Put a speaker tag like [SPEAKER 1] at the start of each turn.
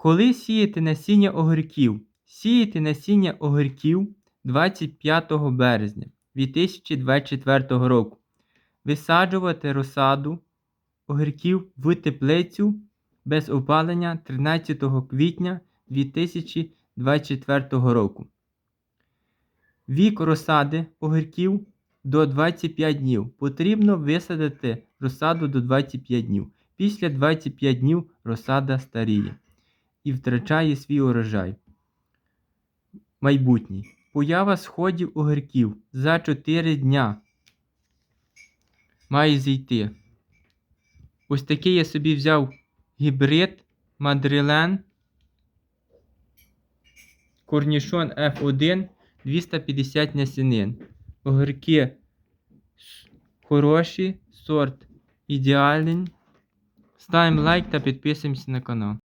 [SPEAKER 1] Коли сіяти насіння огірків? Сіяти насіння огірків 25 березня 2024 року. Висаджувати розсаду огірків в теплицю без опалення 13 квітня 2024 року. Вік розсади огірків до 25 днів. Потрібно висадити розсаду до 25 днів. Після 25 днів розсада старіє і втрачає свій урожай. Майбутній. Поява сходів огірків за 4 дня має зійти. Ось такий я собі взяв гібрид Мадрилен Корнішон F1 250 насінин. Огірки хороші, сорт ідеальний. Ставимо лайк та підписуємося на канал.